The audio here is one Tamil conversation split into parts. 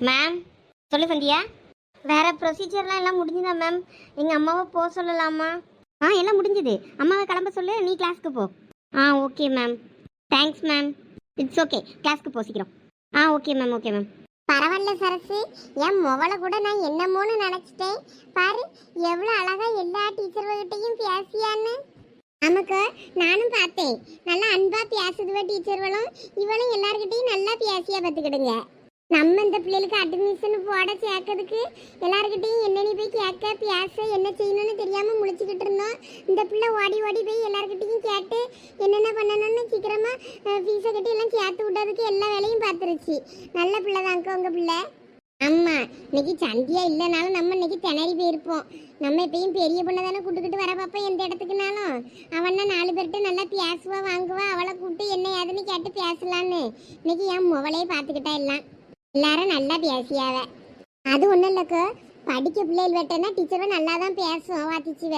மேம் சொல்லு சந்தியா. வேற ப்ரொசீஜர்லாம் எல்லாம் முடிஞ்சுதா மேம் எங்கள் அம்மாவை போக சொல்லலாமா? ஆ எல்லாம் முடிஞ்சுது. அம்மாவை கிளம்ப சொல்லு நீ கிளாஸ்க்கு போ. ஆ okay ma'am thanks ma'am it's okay கிளாஸ்க்கு போ சீக்கிரம். ஆ ஓகே மேம் ஓகே மேம் பரவாயில்ல சரசு. என் முவலை கூட நான் என்னமோன்னு நினைச்சிட்டேன். பாரு எவ்வளவு அழகா எல்லா டீச்சர்கிட்டையும் பேசியான்னு. நமக்கு நானும் பார்த்தேன். நல்லா அன்பா பேசுதுவ டீச்சர்களும் இவளும் எல்லார்கிட்டையும் நல்லா பேசியா பார்த்துக்கிடுங்க. நம்ம இந்த பிள்ளைகளுக்கு அட்மிஷன் போட சேர்க்கறதுக்கு எல்லாருக்கிட்டையும் என்னென்னு போய் கேட்க பேச என்ன செய்யணும்னு தெரியாம முழிச்சுக்கிட்டு இருந்தோம். இந்த பிள்ளை ஓடி ஓடி போய் எல்லாருக்கிட்டையும் கேட்டு என்னென்ன பண்ணணும்னு சீக்கிரமா ஃபீஸை கட்டி எல்லாம் சேர்த்து விட்டதுக்கு எல்லா வேலையும் பார்த்துருச்சு. நல்ல பிள்ளை தாங்க உங்க பிள்ளை. ஆமாம் இன்னைக்கு சந்தியா இல்லைனாலும் நம்ம இன்னைக்கு திணறி போயிருப்போம். நம்ம எப்பயும் பெரிய பொண்ணை தானே கூட்டுக்கிட்டு வர பாப்பா எந்த இடத்துக்குனாலும். அவன்னா நாலு பேர்கிட்ட நல்லா பேசுவா வாங்குவா அவளை கூப்பிட்டு என்ன ஏதுன்னு கேட்டு பேசலான்னு. இன்னைக்கு என் முவலையே பார்த்துக்கிட்டா எல்லாம். எல்லாரும் நல்லா பேசியாவ. அது ஒன்றும் இல்லைக்கு. படிக்க பிள்ளைகள் வெட்டனா டீச்சரும் நல்லா தான் பேசும் வாத்திச்சுவ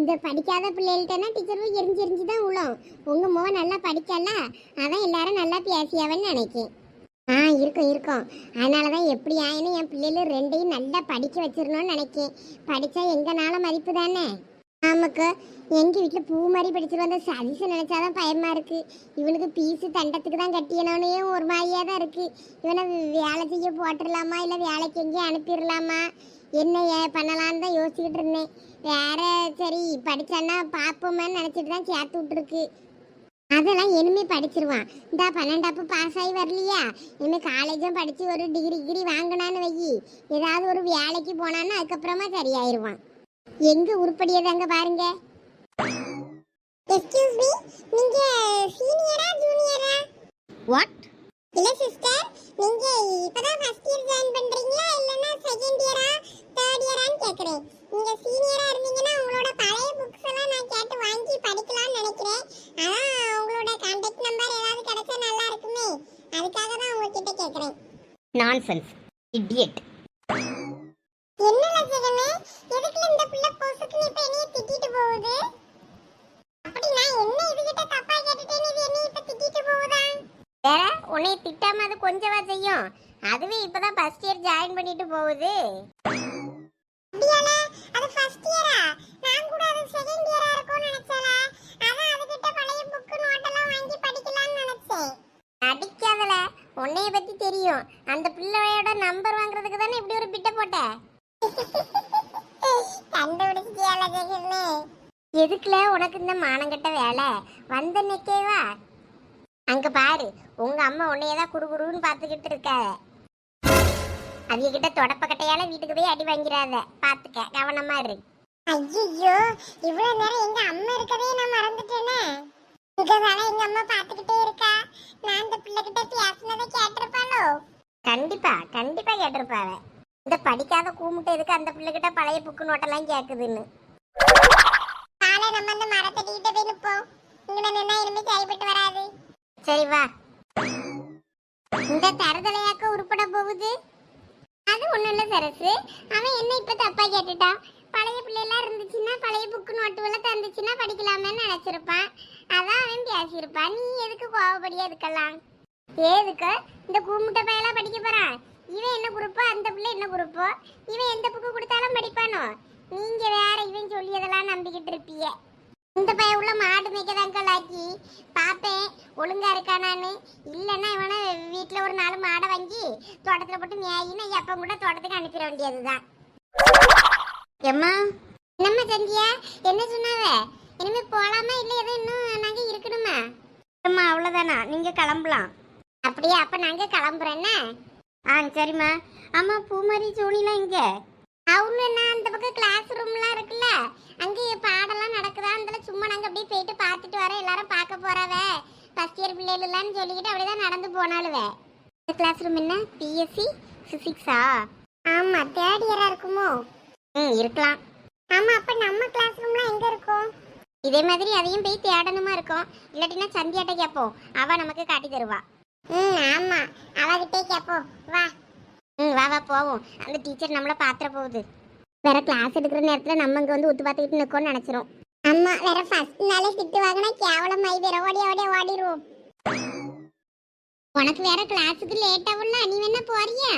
இந்த படிக்காத பிள்ளைகள்ட்டனா டீச்சரும் எரிஞ்சு எரிஞ்சு தான் உழும். உங்க முகம் நல்லா படிக்கல அதான் எல்லாரும் நல்லா பேசியாவன்னு நினைக்கேன். ஆ இருக்கும் இருக்கும். அதனால தான் எப்படி ஆயினும் என் பிள்ளைகள் ரெண்டையும் நல்லா படிக்க வச்சிடணும்னு நினைக்கேன். படித்தா எங்கனால மதிப்பு தானே? ஆமாக்கா எங்கள் வீட்டில் பூ மாதிரி படிச்சுட்டு வந்த சதீஷை நினச்சாதான் பயமாக இருக்குது இவனுக்கு பீஸு தண்டத்துக்கு தான் கட்டியனோனே ஒரு மாதிரியாக தான் இருக்குது இவனை வேலை செய்ய போட்டுடலாமா இல்லை வேலைக்கு எங்கேயும் அனுப்பிடலாமா? என்ன ஏ- பண்ணலான்னு தான் யோசிச்சுக்கிட்டு இருந்தேன். வேற சரி படிச்சான்னா பார்ப்போமேன்னு நினச்சிட்டு தான் சேர்த்து விட்டுருக்கு. அதெல்லாம் இனிமே படிச்சிருவான். இந்த பன்னெண்டாப்பு பாஸ் ஆகி வரலையா? இனிமேல் காலேஜும் படித்து ஒரு டிகிரி டிகிரி வாங்கினான்னு வை ஏதாவது ஒரு வேலைக்கு போனான்னு அதுக்கப்புறமா சரியாயிருவான். எங்க உருப்படியதாங்க பாருங்க? எக்ஸ்கியூஸ் மீ நீங்க சீனியரா ஜூனியரா வாட் இல்ல சிஸ்டர் நீங்க இப்பதான் ஃபர்ஸ்ட் இயர் ஜாயின் பண்றீங்களா? இல்லனா செகண்ட் இயரா தேர்ட் இயரான்னு கேக்குறேன். நீங்க சீனியரா இருந்தீங்கன்னா உங்களோட பழைய புக்ஸ் எல்லாம் நான் கேட்டு வாங்கி படிக்கலாம்னு நினைக்கிறேன். அதான் உங்களோட கான்டாக்ட் நம்பர் ஏதாவது கிடைச்சா நல்லா இருக்குமே. அதுக்காக தான் உங்ககிட்ட கேக்குறேன். நான்சென்ஸ் இடியட் என்ன லட்சணமே எதுக்குல இந்த புள்ள போசுக்கு இப்ப என்னைய திட்டிட்டு போகுது? அப்படி நான் என்ன இதுகிட்ட தப்பா கேட்டுட்டேன்னு இது என்னைய இப்ப திட்டிட்டு போகுதா? வேற உன்னை திட்டாம அது கொஞ்சவா செய்யும். அதுவே இப்பதான் ஃபர்ஸ்ட் இயர் ஜாயின் பண்ணிட்டு போகுது. அப்படியால அது ஃபர்ஸ்ட் இயரா நான் கூட அது செகண்ட் இயரா இருக்கும்னு நினைச்சல அதான் அதுகிட்ட பழைய புக் நோட்டெல்லாம் வாங்கி படிக்கலாம்னு நினைச்சேன். அடிக்காதல உன்னைய பத்தி தெரியும். அந்த பிள்ளையோட நம்பர் வாங்குறதுக்கு தானே இப்படி ஒரு பிட்ட போட்ட? கண்டுபிடிச்சிட்டியால ஜெகமே எதுக்குல உனக்கு இந்த மானங்கட்ட வேலை? வந்த நிக்கேவா அங்க பாரு உங்க அம்மா உன்னையதான் குறுகுறுன்னு பாத்துக்கிட்டு இருக்க. அவிய கிட்ட தொடப்ப கட்டையால வீட்டுக்கு போய் அடி வாங்கிறாத. பாத்துக்க கவனமா இரு. ஐயோ இவ்வளவு நேரம் எங்க அம்மா இருக்கதே நான் மறந்துட்டேனே. இங்கதானே எங்க அம்மா பாத்துக்கிட்டே இருக்கா? நான் இந்த பிள்ளை கிட்ட பேசினதை கேட்டிருப்பாளோ? கண்டிப்பா கண்டிப்பா கேட்டிருப்பாவ இந்த படிக்காத கூமுட்டு எதுக்கு அந்த பிள்ளைகிட்ட பழைய புக்கு நோட்டெல்லாம் கேக்குதுன்னு? காலை நம்ம அந்த மரத்தடிக்கிட்ட போய் நிப்போம். இங்க நின்னா இனிமே சரிப்பட்டு வராது. சரி வா. இந்த தரதலையாக்க உருப்பட போகுது? அது ஒண்ணும் இல்ல சரசு. அவன் என்ன இப்ப தப்பா கேட்டுட்டான் பழைய பிள்ளைலாம் இருந்துச்சுன்னா பழைய புக்கு நோட்டுவெல்லாம் தந்துச்சுன்னா படிக்கலாமேன்னு நினைச்சிருப்பான். அதான் அவன் பேசியிருப்பான். நீ எதுக்கு கோவப்படியா இருக்கலாம் ஏதுக்கு? இந்த கூமுட்டை பையெல்லாம் படிக்க போறான்? இவன் என்ன குரூப்போ அந்த பிள்ளை என்ன குரூப்போ இவன் எந்த புக்கு கொடுத்தாலும் படிப்பானோ? நீங்க வேற இவன் சொல்லியதெல்லாம் நம்பிக்கிட்டு இருப்பீங்க. இந்த பையன் உள்ள மாடு மேய்க்கதாங்க லாக்கி. பாப்பேன் ஒழுங்கா இருக்கானான்னு இல்லைன்னா இவனை வீட்டில் ஒரு நாலு மாடை வாங்கி தோட்டத்தில் போட்டு மேயின்னு எப்போ கூட தோட்டத்துக்கு அனுப்பிட வேண்டியதுதான். எம்மா? என்னம்மா சந்தியா? என்ன சொன்னாவ? இனிமே போலாமா இல்லை எதுவும் இன்னும் நாங்கள் இருக்கணுமா? அம்மா அவ்வளோதானா நீங்கள் கிளம்பலாம். அப்படியே? அப்போ நாங்கள் கிளம்புறேன்னா? ஆ சரிம்மா. அம்மா பூமாரி சோனிலாம் இங்கே அவனு என்ன அந்த பக்கம் கிளாஸ் ரூம்லாம் இருக்குல்ல? அங்கே பாடெல்லாம் நடக்குதா? அந்த சும்மா நாங்கள் அப்படியே போயிட்டு பார்த்துட்டு வரோம். எல்லாரும் பார்க்க போறவ. ஃபஸ்ட் இயர் பிள்ளைகள்லான்னு சொல்லிக்கிட்டு அப்படியே தான் நடந்து போனாலுவே இந்த கிளாஸ் ரூம் என்ன? பிஎஸ்சி ஃபிசிக்ஸா ஆமாம் தேர்ட் இயராக இருக்குமோ? ம் இருக்கலாம். ஆமாம் அப்போ நம்ம கிளாஸ் ரூம்லாம் எங்கே இருக்கும்? இதே மாதிரி அதையும் போய் தேடணுமா இருக்கும்? இல்லாட்டினா சந்தியாட்ட கேட்போம். அவள் நமக்கு காட்டி தருவா. ம் ஆமா. அவகிட்டே கேப்போம் வா. ம் வா வா போவோம். அந்த டீச்சர் நம்மள பாத்திர போகுது. வேற கிளாஸ் எடுக்கிற நேரத்தில் நம்ம இங்கே வந்து ஒத்து பார்த்துக்கிட்டு நிற்கோன்னு நினச்சிரும். அம்மா வேற ஃபர்ஸ்ட் நாளே திட்டு வாங்கினா கேவலமாய் வேற ஓடி ஓடி ஓடிடுவோம் உனக்கு வேற கிளாஸுக்கு லேட் ஆகும்ல. நீ வேணா போறியா?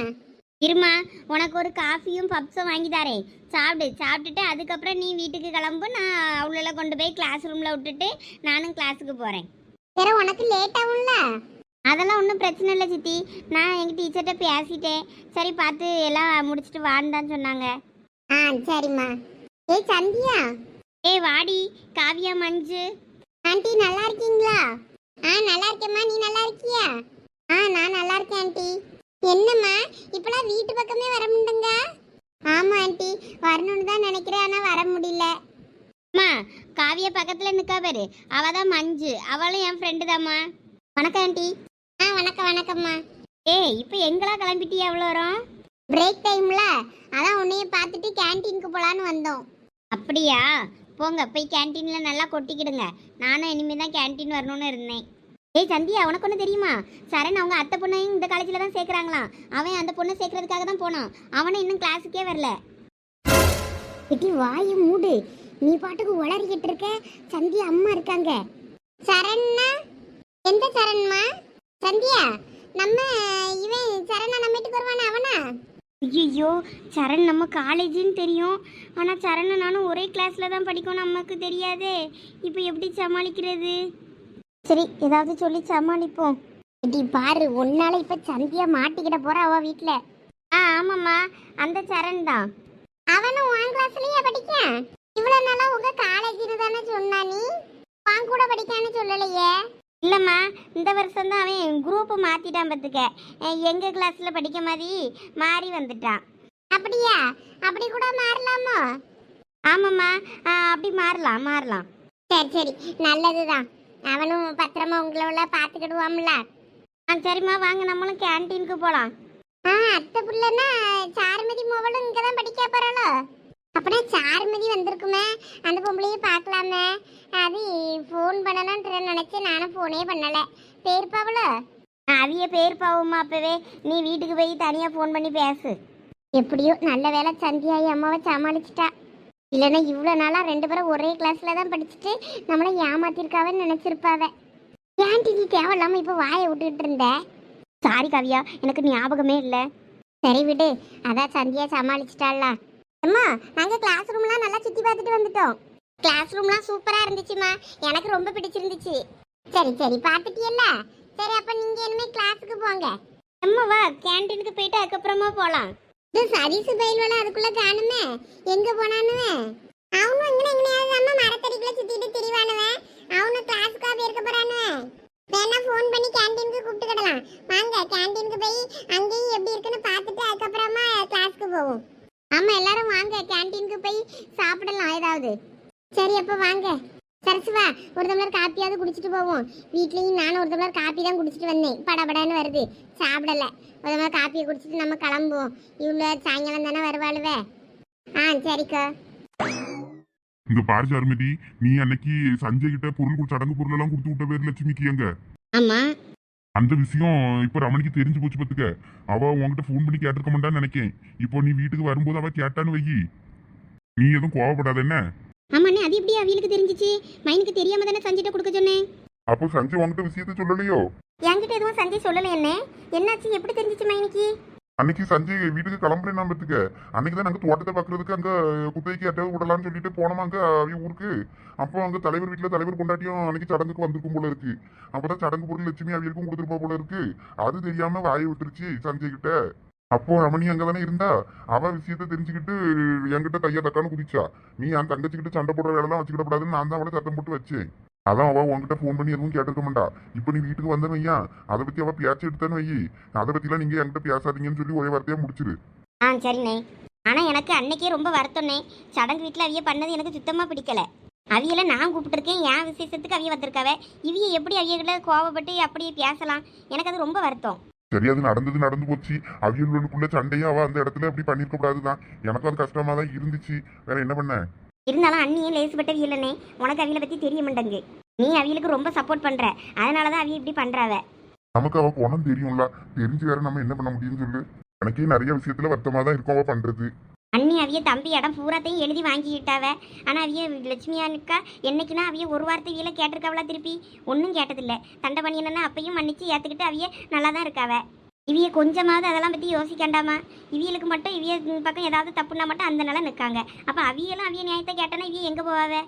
இருமா உனக்கு ஒரு காஃபியும் பப்ஸும் வாங்கி தரேன். சாப்பிடு. சாப்பிட்டுட்டு அதுக்கப்புறம் நீ வீட்டுக்கு கிளம்பு. நான் அவளை கொண்டு போய் கிளாஸ் ரூமில் விட்டுட்டு நானும் கிளாஸுக்கு போகிறேன் வேற உனக்கு லேட் ஆகும்ல. அதெல்லாம் ஒன்றும் பிரச்சனை இல்லை சித்தி. நான் எங்கள் டீச்சர்கிட்ட பேசிட்டேன். சரி பார்த்து எல்லாம் முடிச்சுட்டு வான்னு தான் சொன்னாங்க. ஆ சரிம்மா. ஏய் சந்தியா? ஏய் வாடி காவியா மஞ்சு. ஆண்டி நல்லா இருக்கீங்களா? ஆ நல்லா இருக்கேம்மா. நீ நல்லா இருக்கியா? ஆ நான் நல்லா இருக்கேன் ஆண்டி. என்னம்மா இப்பலாம் வீட்டு பக்கமே வர முடியுங்க ஆமா ஆண்டி. வரணும்னு தான் நினைக்கிறேன் ஆனா வர முடியல. அம்மா காவியா பக்கத்தில் நிற்கா பாரு. அவள் தான் மஞ்சு. அவளும் என் ஃப்ரெண்டு தாம்மா. வணக்கம் ஆண்டி. ஆ வணக்கம் வணக்கம்மா. ஏய் இப்போ எங்கெல்லாம் கிளம்பிட்டியா எவ்வளோ வரும் பிரேக் டைம்ல அதான் உன்னைய பார்த்துட்டு கேண்டீனுக்கு போலான்னு வந்தோம். அப்படியா? போங்க போய் கேன்டீனில் நல்லா கொட்டிக்கிடுங்க. நானும் இனிமேல் தான் கேன்டீன் வரணும்னு இருந்தேன். ஏய் சந்தியா உனக்கு ஒன்று தெரியுமா? சரண் அவங்க அத்தை பொண்ணையும் இந்த காலேஜில் தான் சேர்க்குறாங்களாம். அவன் அந்த பொண்ணை சேர்க்கறதுக்காக தான் போனான். அவனும் இன்னும் கிளாஸுக்கே வரல. இட்டி வாயை மூடு. நீ பாட்டுக்கு உளறிக்கிட்டு இருக்க? சந்தியா அம்மா இருக்காங்க. சரண்னா? எந்த சரண்மா? சந்தியா நம்ம இவன் சரணா நம்ம வீட்டுக்கு வருவானா அவனா? ஐயோ சரண் நம்ம காலேஜுன்னு தெரியும். ஆனால் சரண் நானும் ஒரே கிளாஸில் தான் படிக்கும் நமக்கு தெரியாதே. இப்போ எப்படி சமாளிக்கிறது? சரி ஏதாவது சொல்லி சமாளிப்போம். இடி பாரு உன்னால இப்ப சந்தியா மாட்டிக்கிட போறா அவ வீட்ல. ஆ ஆமாம்மா. அந்த சரண் தான். அவனும் உன் கிளாஸ்லயே படிக்கான் இவ்வளவு நாளா உங்க காலேஜ்னு தானே சொன்னா நீ? வாங்க கூட படிக்கான்னு சொல்லலையே. இல்லைம்மா இந்த வருஷம் தான் அவன் குரூப்பு மாற்றிட்டான் பார்த்துக்க. எங்கள் கிளாஸில் படிக்க மாதிரி மாறி வந்துட்டான். அப்படியா? அப்படி கூட மாறலாமோ? ஆமாம்மா ஆ, அப்படி மாறலாம் மாறலாம். சரி சரி நல்லதுதான். அவனும் பத்திரமா உங்கள பார்த்துக்கிடுவாம்ல ஆ சரிம்மா வாங்க நம்மளும் கேன்டீனுக்கு போகலாம் ஆ அத்தை பிள்ளைன்னா சாருமதி மோவலும் இங்கே தான் படிக்க போகிறாளோ அப்படியே சார்மதி வந்திருக்குமே அந்த பொம்பளையே பார்க்கலாமே. அது ஃபோன் பண்ணணும்ன்ற நினச்சி நானும் ஃபோனே பண்ணலை. பேர் பாவல? அவிய பேர் பாவம்மா அப்பவே. நீ வீட்டுக்கு போய் தனியாக ஃபோன் பண்ணி பேசு. எப்படியோ நல்ல வேலை சந்தியாயி அம்மாவை சமாளிச்சிட்டா. இல்லைன்னா இவ்வளோ நாளாக ரெண்டு பேரும் ஒரே கிளாஸில் தான் படிச்சுட்டு நம்மளை ஏமாத்திருக்காவன்னு நினச்சிருப்பாவ. ஏன்டி நீ தேவையில்லாமல் இப்போ வாயை விட்டுக்கிட்டு இருந்த? சாரி கவியா எனக்கு ஞாபகமே இல்லை. சரி விடு அதான் சந்தியா சமாளிச்சிட்டாளா? அம்மா நாங்கள் கிளாஸ் ரூம்லாம் நல்லா சுற்றி பார்த்துட்டு வந்துட்டோம். கிளாஸ் ரூம்லாம் சூப்பராக இருந்துச்சுமா எனக்கு ரொம்ப பிடிச்சிருந்துச்சு. சரி சரி பார்த்துட்டியல்ல? சரி அப்போ நீங்கள் இனிமேல் கிளாஸுக்கு போங்க. அம்மா வா கேன்டீனுக்கு போயிட்டு அதுக்கப்புறமா போகலாம் இது சதீசு பயில்வெல்லாம் அதுக்குள்ளே காணுமே. எங்கே போனானுமே அவனும் இங்கே எங்கேயாவது அம்மா மரத்தடிக்குள்ள சுற்றிட்டு திரிவானுவேன் அவனும் கிளாஸுக்காக இருக்க போகிறானுவேன் வேணா ஃபோன் பண்ணி கேன்டீனுக்கு கூப்பிட்டு கிடலாம். வாங்க கேண்டீனுக்கு போய் அங்கேயும் எப்படி இருக்குன்னு பார்த்துட்டு அதுக்கப்புறமா கிளாஸ்க்கு போவோம். ஆமா எல்லாரும் வாங்க கேண்டீனுக்கு போய் சாப்பிடலாம் ஏதாவது. சரி அப்ப வாங்க. சரசுவா ஒரு டம்ளர் காப்பியாவது குடிச்சிட்டு போவோம். வீட்லயும் நானும் ஒரு டம்ளர் காப்பி தான் குடிச்சிட்டு வந்தேன். படபடன்னு வருது. சாப்பிடல. ஒரு டம்ளர் காப்பியை குடிச்சிட்டு நம்ம கிளம்புவோம். இவ்வளோ சாயங்காலம் தானே வருவாளுவே? ஆ சரிக்கா. இங்க பாரு சாருமதி நீ அன்னைக்கு சஞ்சய் கிட்ட பொருள் சடங்கு பொருள் எல்லாம் கொடுத்து விட்ட பேர் லட்சுமிக்கு எங்க? ஆமாம் அந்த விஷயம் இப்ப ரமணிக்கு தெரிஞ்சு போச்சு பத்துக்க. அவ உன்கிட்ட ஃபோன் பண்ணி கேட்டிருக்க மாட்டான்னு நினைக்கேன். இப்போ நீ வீட்டுக்கு வரும்போது அவ கேட்டான்னு வை நீ எதுவும் கோவப்படாத என்ன? ஆமாண்ணே அது எப்படி அவியலுக்கு தெரிஞ்சிச்சு? மைனுக்கு தெரியாம தானே சஞ்சிட்ட கொடுக்க சொன்னேன். அப்போ சஞ்சய் உன்கிட்ட விஷயத்த சொல்லலையோ? என்கிட்ட எதுவும் சஞ்சய் சொல்லலை என்ன என்னாச்சு? எப்படி தெரிஞ்சிச்சு மைனிக்கு? அன்னைக்கு சஞ்சய் வீட்டுக்கு கிளம்புறேன் நம்பத்துக்கு பத்துக்க அன்னைக்கு தான் நாங்கள் தோட்டத்தை பாக்குறதுக்கு அங்க குத்தகைக்கு யார்ட்டாவது விடலாம்னு சொல்லிட்டு போனோமா அங்க அவங்க ஊருக்கு. அப்போ அங்க தலைவர் வீட்டுல தலைவர் கொண்டாட்டியும் அன்னைக்கு சடங்குக்கு வந்திருக்கும் போல இருக்கு. அப்பதான் சடங்கு பொருள் லட்சுமி அவங்களுக்கும் கொடுத்துருப்பா போல இருக்கு. அது தெரியாம வாயை விட்டுருச்சு சஞ்சய் கிட்ட. அப்போ ரமணி அங்கே தானே இருந்தா? அவ விஷயத்த தெரிஞ்சுக்கிட்டு என்கிட்ட கையா தக்கான்னு குதிச்சா. நீ என் தங்கச்சிக்கிட்ட சண்டை போடுற வேலை தான் வச்சுக்கிடக்கூடாதுன்னு நான் தான் அவளை சத்தம் போட்டு வச்சேன். அதான் அவ உன்கிட்ட ஃபோன் பண்ணி எதுவும் கேட்டிருக்க மாட்டா. இப்போ நீ வீட்டுக்கு வந்தேன்னு வையா அதை பத்தி அவ பேச்சு எடுத்தான்னு வை அதை பத்திலாம் நீங்க என்கிட்ட பேசாதீங்கன்னு சொல்லி ஒரே வார்த்தையா முடிச்சிரு. ஆ சரிண்ணே. ஆனால் எனக்கு அன்னைக்கே ரொம்ப வருத்தம்ண்ணே. சடங்கு வீட்டில் அவிய பண்ணது எனக்கு சுத்தமாக பிடிக்கல. அவியலை நான் கூப்பிட்டுருக்கேன். என் விசேஷத்துக்கு அவிய வந்திருக்காவ. இவிய எப்படி அவியகிட்ட கோவப்பட்டு அப்படியே பேசலாம் எனக்கு அது ரொம்ப வருத்தம். சரி அது நடந்தது நடந்து போச்சு. அவியலுக்குள்ள சண்டையும் அவ அந்த இடத்துல அப்படி பண்ணிருக்க கூடாதுதான். எனக்கும் அது கஷ்டமா தான் இருந்துச்சு. வேற என்ன பண்ண? இருந்தாலும் அண்ணியே லேசுப்பட்டவி இல்லைண்ணே உனக்கு அவியலை பற்றி தெரிய மாட்டேங்கு நீ அவியலுக்கு ரொம்ப சப்போர்ட் பண்ணுற அதனால தான் அவிய இப்படி பண்ணுறாவ நமக்கு அவ குணம் தெரியும்ல. தெரிஞ்சு வேற நம்ம என்ன பண்ண முடியும்னு சொல்லு. எனக்கே நிறைய விஷயத்துல வருத்தமா தான் இருக்கும் அவ பண்றது. அண்ணி அவிய தம்பி இடம் பூராத்தையும் எழுதி வாங்கிக்கிட்டாவ. ஆனால் அவிய லட்சுமியானுக்கா என்னைக்குன்னா அவிய ஒரு வார்த்தை வீல கேட்டிருக்காவளா திருப்பி? ஒன்றும் கேட்டதில்ல. தண்டை பண்ணினா அப்பையும் மன்னிச்சு ஏற்றுக்கிட்டு அவிய நல்லா தான் இருக்காவ. இவிய கொஞ்சமாவது அதெல்லாம் பற்றி யோசிக்காண்டாமா? இவியலுக்கு மட்டும் இவிய பக்கம் ஏதாவது தப்புனா மட்டும் அந்த நிலை நிற்காங்க அப்போ அவியெல்லாம் அவிய நியாயத்தை கேட்டனா இவிய எங்கே போவாவே?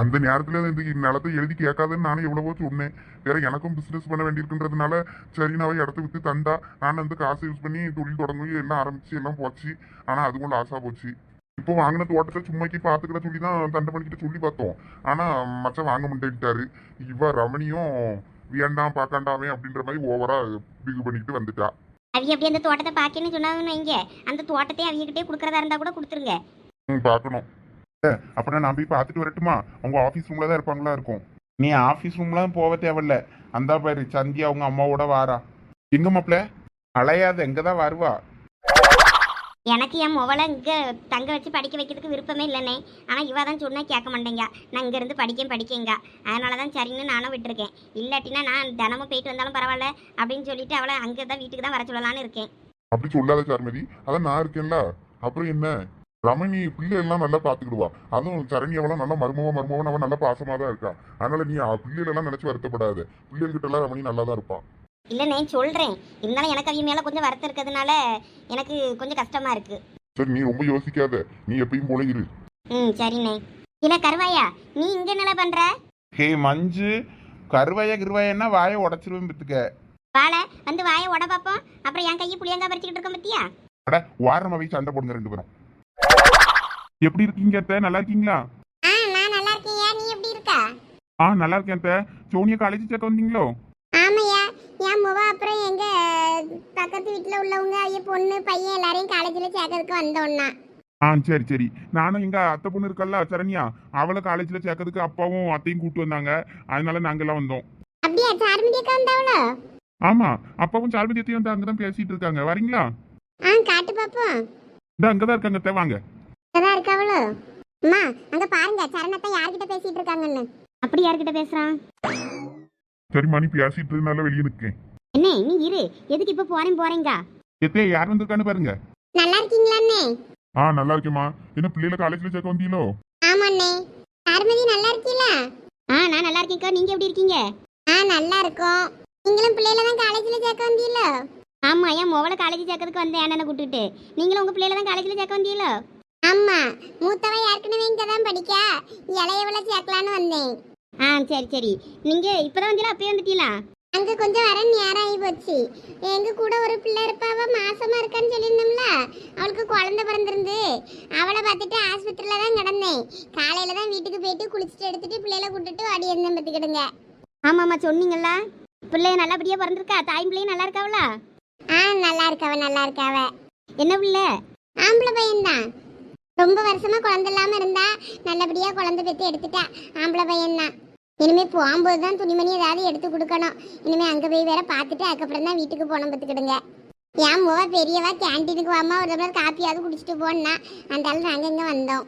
அந்த நேரத்துல இந்த நிலத்தை எழுதி கேட்காதுன்னு நானும் எவ்வளவோ சொன்னேன். வேற எனக்கும் பிசினஸ் பண்ண வேண்டியிருக்குன்றதுனால சரி நான் இடத்த வித்து தந்தா நான் வந்து காசு யூஸ் பண்ணி தொழில் தொடங்கி எல்லாம் ஆரம்பிச்சு எல்லாம் போச்சு. ஆனா அது கொண்டு ஆசா போச்சு. இப்போ வாங்கின தோட்டத்தை சும்மாக்கி பாத்துக்கிட்ட சொல்லி தான் தண்டை பண்ணிக்கிட்டு சொல்லி பார்த்தோம். ஆனா மச்சான் வாங்க முடிட்டாரு இவ ரமணியும் வேண்டாம் பார்க்காண்டாமே அப்படின்ற மாதிரி ஓவரா பிகு பண்ணிக்கிட்டு வந்துட்டா. அவிய அப்படியே அந்த தோட்டத்தை பார்க்கணும்னு சொன்னாங்கன்னு வைங்க. அந்த தோட்டத்தை அவியகிட்டே கொடுக்குறதா இருந்தால் கூட கொடுத்துருங்க. ம் பார்க்கணும். அப்படின்னா நான் போய் பார்த்துட்டு வரட்டுமா? உங்க ஆஃபீஸ் ரூம்ல தான் இருப்பாங்களா இருக்கும். நீ ஆஃபீஸ் ரூம்லாம் போக தேவையில்ல. அந்த பாரு சந்தி அவங்க அம்மாவோட வாரா. எங்க மாப்பிள அலையாத எங்க தான் வருவா? எனக்கு என் முவலை இங்கே தங்க வச்சு படிக்க வைக்கிறதுக்கு விருப்பமே இல்லைனே ஆனால் இவ தான் சொன்னால் கேட்க மாட்டேங்க. நான் இங்கேருந்து படிக்க படிக்கேங்க. அதனால தான் சரின்னு நானும் விட்டுருக்கேன். இல்லாட்டினா நான் தினமும் போயிட்டு வந்தாலும் பரவாயில்ல அப்படின்னு சொல்லிட்டு அவளை அங்கே தான் வீட்டுக்கு தான் வர சொல்லலான்னு இருக்கேன். அப்படி சொல்லாத சார்மதி அதான் நான் இருக்கேன்ல. அப்புறம் என்ன? ரமணி பிள்ளை எல்லாம் நல்லா பாத்துக்கிடுவா அதுவும் சரணி அவளாம் நல்லா மருமவ மருமவன் அவன் நல்லா பாசமாக தான் இருக்கா. அதனால நீ பிள்ளைகளெல்லாம் எல்லாம் நினைச்சு வருத்தப்படாத. பிள்ளைகிட்ட எல்லாம் ரமணி நல்லா தான் இருப்பான் இல்லை நான் சொல்கிறேன் இருந்தாலும் எனக்கு அவிய மேலே கொஞ்சம் வருத்தம் இருக்கிறதுனால எனக்கு கொஞ்சம் கஷ்டமாக இருக்குது சரி நீ ரொம்ப யோசிக்காத. நீ எப்பயும் போல இரு. ம் சரிண்ணே. இல்லை கருவாயா? நீ இங்கே என்ன பண்ணுற ஹே மஞ்சு. கருவாயா கிருவாயன்னா வாயை உடச்சிருவேன் பத்துக்க வாழை வந்து வாயை உட பார்ப்போம் அப்புறம் என் கையை புளியங்கா பறிச்சுக்கிட்டு இருக்க பத்தியா அட வாரமா போய் சண்டை போடுங்க ரெண்டு பேரும். எப்படி இருக்கீங்க அத்தை? நல்லா இருக்கீங்களா? ஆ நான் நல்லா இருக்கேன்யா நீ எப்படி இருக்கா? ஆ நல்லா இருக்கேன் அத்தை. சோனியா காலேஜ் சேர்க்க வந்தீங்களோ? முவ அப்புறம் எங்க பக்கத்து வீட்டுல உள்ளவங்க ஐய பொண்ணு பையன் எல்லாரையும் காலேஜ்ல சேர்க்கறதுக்கு வந்தோம்னா ஆ சரி சரி. நானும் எங்க அத்தை பொண்ணு இருக்கல்ல சரண்யா அவளை காலேஜ்ல சேர்க்கறதுக்கு அப்பாவும் அத்தையும் கூட்டு வந்தாங்க. அதனால நாங்கெல்லாம் வந்தோம். அப்படியா? சாருமதியக்கா வந்தாவளோ? ஆமா அப்பாவும் சார்பதி அத்தையும் வந்து அங்கதான் பேசிட்டு இருக்காங்க. வரீங்களா? ஆ காட்டு பாப்போம். இந்த அங்கதான் இருக்காங்க அத்தை வாங்க. இங்கதான் இருக்காவளோ? அம்மா அங்க பாருங்க சரணத்தை யார்கிட்ட பேசிட்டு இருக்காங்கன்னு. அப்படி யார்கிட்ட பேசுகிறான் சரிம்மா நீ பேசிட்டு இருந்தால வெளியே நிற்கேன் என்ன நீ இரு. எதுக்கு இப்போ போகிறேன் போகிறேங்க எத்தே யார் வந்திருக்கான்னு பாருங்க. நல்லா இருக்கீங்களாண்ணே ஆ நல்லா இருக்கேம்மா. என்ன பிள்ளைகளை காலேஜ்ல சேர்க்க வந்தீங்களோ? ஆமாண்ணே சாருமதி நல்லா இருக்கீங்களா ஆ நான் நல்லா இருக்கேன்க்கா. நீங்கள் எப்படி இருக்கீங்க? ஆ நல்லா இருக்கோம். நீங்களும் பிள்ளைல தான் காலேஜ்ல சேர்க்க வந்தீங்களோ? ஆமாம் என் மொவலை காலேஜ் சேர்க்கறதுக்கு வந்தேன் அண்ணனை கூப்பிட்டுட்டு நீங்களும் உங்கள் பிள்ளைல தான் காலேஜில் சேர்க்க வந்தீங்களோ? ஆமா. மூத்தவ ஏற்கனவே இங்க தான் படிக்கா. இளையவள சேர்க்கலான்னு வந்தேன். ஆ சரி சரி. நீங்கள் இப்போ தான் வந்தீங்களா? அப்பயே வந்துட்டீங்களா? அங்க கொஞ்சம் வர நேரம் போச்சு. எங்க கூட ஒரு பிள்ளை இருப்பாவ மாசமா இருக்கான்னு சொல்லியிருந்தோம்ல. அவளுக்கு குழந்தை பிறந்திருந்து. அவளை பார்த்துட்டு ஆஸ்பத்திரியில தான் கிடந்தேன். காலையில தான் வீட்டுக்கு போயிட்டு குளிச்சுட்டு எடுத்துட்டு பிள்ளைல கூட்டிட்டு வாடி இருந்தேன் பத்துக்கிடுங்க ஆமாம்மா சொன்னீங்களா பிள்ளைய நல்லபடியாக பிறந்திருக்கா? தாய் பிள்ளையும் நல்லா இருக்காவளா? ஆ நல்லா இருக்கவ நல்லா இருக்கவ. என்ன பிள்ளை? ஆம்பளை பையன்தான். ரொம்ப வருஷமா குழந்தை இல்லாம இருந்தா நல்லபடியா குழந்தை பெற்று எடுத்துட்டா. ஆம்பளை பையன்தான். இனிமே போகும்போது தான் துணிமணி ஏதாவது எடுத்து கொடுக்கணும். இனிமே அங்க போய் வேற பார்த்துட்டு அதுக்கப்புறம் தான் வீட்டுக்கு போனோம் பார்த்துக்கிடுங்க. என் முவ பெரியவா கேன்டீனுக்கு வாமா ஒரு தடவை காப்பியாவது குடிச்சிட்டு போனா அந்த ஆள் நாங்க இங்க வந்தோம்.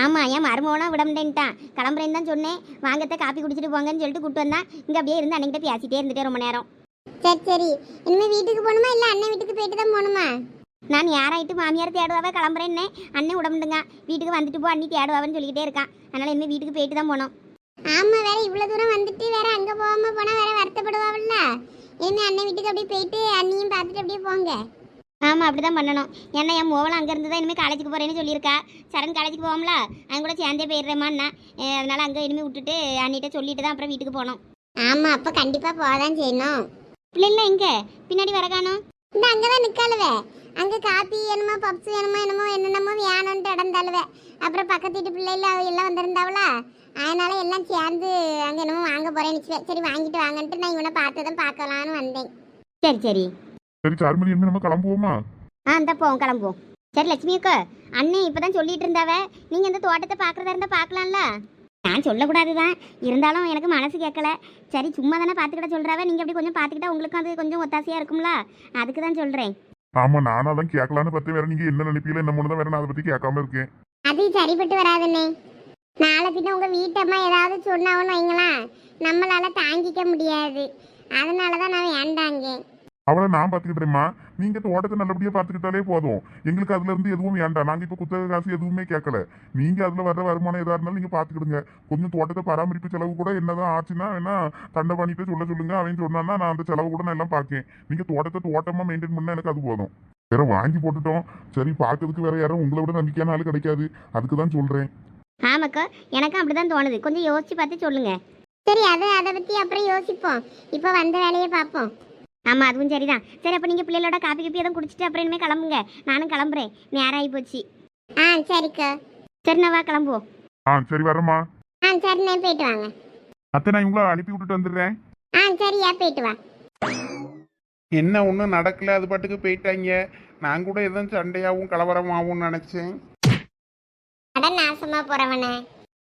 ஆமாம் என் மருமகனும் விட முடியன்ட்டான் கிளம்புறேன்னு தான் சொன்னேன். வாங்கத்த காப்பி குடிச்சிட்டு போங்கன்னு சொல்லிட்டு கூப்பிட்டு வந்தான். இங்கே அப்படியே இருந்து அன்னைக்கிட்ட பேசிட்டே இருந்துட்டேன் ரொம்ப நேரம். சரி சரி. இனிமே வீட்டுக்கு போகணுமா இல்ல அண்ணன் வீட்டுக்கு போயிட்டு தான் போகணுமா? நான் யாராயிட்டு மாமியார் தேடுவாவே கிளம்புறேன்னே. அண்ணன் விட முடியுங்க வீட்டுக்கு வந்துட்டு போ அண்ணி தேடுவான்னு சொல்லிக்கிட்டே இருக்கான். அதனால் இனிமேல் வீட்டுக்கு போயிட்டு தான் போனோம் ஆமா வேற இவ்வளவு தூரம் வந்துட்டு வேற அங்க போகாம போனா வேற வருத்தப்படுவாள்ல இனிமே அண்ணன் வீட்டுக்கு அப்படியே போயிட்டு அண்ணியும் பார்த்துட்டு அப்படியே போங்க. ஆமாம் அப்படி தான் பண்ணணும். ஏன்னா என் மோவலம் அங்கே இருந்து தான் இனிமேல் காலேஜுக்கு போகிறேன்னு சொல்லியிருக்கா. சரண் காலேஜுக்கு போவோம்ல அவன் கூட சேர்ந்தே போயிடுறேம்மாண்ணா அதனால அங்கே இனிமேல் விட்டுட்டு அண்ணிட்ட சொல்லிட்டு தான் அப்புறம் வீட்டுக்கு போனோம். ஆமா அப்ப கண்டிப்பா போதான் செய்யணும். பிள்ளைங்கள எங்கே? பின்னாடி வர காணோம். இந்த அங்கதான் நிக்கலுவே அங்க காப்பி என்னமோ பப்ஸ் வேணுமோ என்னமோ என்னென்னமோ வேணும்னு இடந்தாளுவே அப்புறம் பக்கத்து வீட்டு பிள்ளைல எல்லாம் வந்திருந்தாவளா? அதனால எல்லாம் சேர்ந்து அங்க என்னமோ வாங்க போறேன்னு சரி வாங்கிட்டு வாங்கன்ட்டு நான் இவனை பார்த்ததும் பார்க்கலான்னு வந்தேன். சரி சரி. சரி சார்மதி இனிமே நம்ம கிளம்புவோமா? ஆ இந்த போவோம் கிளம்புவோம். சரி லட்சுமி அக்கா அண்ணன் இப்போ தான் சொல்லிட்டு இருந்தாவ நீங்கள் இந்த தோட்டத்தை பார்க்குறதா இருந்தால் பார்க்கலாம்ல? நான் சொல்லக்கூடாது தான் இருந்தாலும் எனக்கு மனசு கேட்கல. சரி சும்மா தானே பார்த்துக்கிட்ட சொல்கிறாவ நீங்கள் அப்படி கொஞ்சம் பார்த்துக்கிட்டா உங்களுக்கும் அது கொஞ்சம் ஒத்தாசையாக இருக்கும்ல? அதுக்கு தான் சொல்கிறேன் ஆமா நானும் அதான் கேட்கலான்னு பார்த்து வேற நீங்க என்ன நினைப்பீங்களோ என்ன தான் வேற நான் அதை பத்தி கேட்காம இருக்கேன். அது சரிப்பட்டு வராதுண்ணே. நாளை பின்ன உங்கள் வீட்டம்மா ஏதாவது சொன்னாவன்னு வைங்களேன் நம்மளால தாங்கிக்க முடியாது. அதனால தான் நான் வேண்டாங்க. அவளை நான் பாத்துக்கிட்டேம்மா நீங்க தோட்டத்தை நல்லபடியா பாத்துக்கிட்டாலே போதும். எங்களுக்கு அதுல இருந்து எதுவும் வேண்டாம். நாங்க இப்ப குத்தகை காசு எதுவுமே கேட்கல. நீங்க அதுல வர்ற வருமானம் எதா இருந்தாலும் நீங்க பாத்துக்கிடுங்க கொஞ்சம் தோட்டத்தை பராமரிப்பு செலவு கூட என்னதான் ஆச்சுன்னா வேணா தண்டபாணிட்டு சொல்ல சொல்லுங்க. அவன் சொன்னான்னா நான் அந்த செலவு கூட நான் எல்லாம் பார்க்கேன். நீங்க தோட்டத்தை தோட்டமா மெயின்டைன் பண்ணா எனக்கு அது போதும். வேற வாங்கி போட்டுட்டோம். சரி பார்க்கறதுக்கு வேற யாரும் உங்களை விட நம்பிக்கையான ஆள் கிடைக்காது. அதுக்கு தான் சொல்றேன். ஆமாக்கா எனக்கும் அப்படிதான் தோணுது. கொஞ்சம் யோசிச்சு பார்த்து சொல்லுங்க. சரி அதை அதை பத்தி அப்புறம் யோசிப்போம். இப்போ வந்த வேலையை பார்ப்போம். ஆமா அதுவும் சரிதான். சரி அப்ப நீங்க பிள்ளைகளோட காப்பி கப்பி எதுவும் குடிச்சிட்டு அப்புறம் இனிமே கிளம்புங்க. நானும் கிளம்புறேன். நேரம் ஆகி போச்சு. ஆ சரிக்கா. சரி நான் வா கிளம்புவோம். ஆ சரி வரேம்மா. ஆ சரிண்ணே போயிட்டு வாங்க. அத்தை நான் இவங்கள அனுப்பி விட்டுட்டு வந்துடுறேன். ஆ சரியா போயிட்டு வா. என்ன ஒன்றும் நடக்கல. அது பாட்டுக்கு போயிட்டாங்க. நான் கூட எதுவும் சண்டையாகவும் கலவரமாகவும் நினச்சேன். நாசமா போறவனே.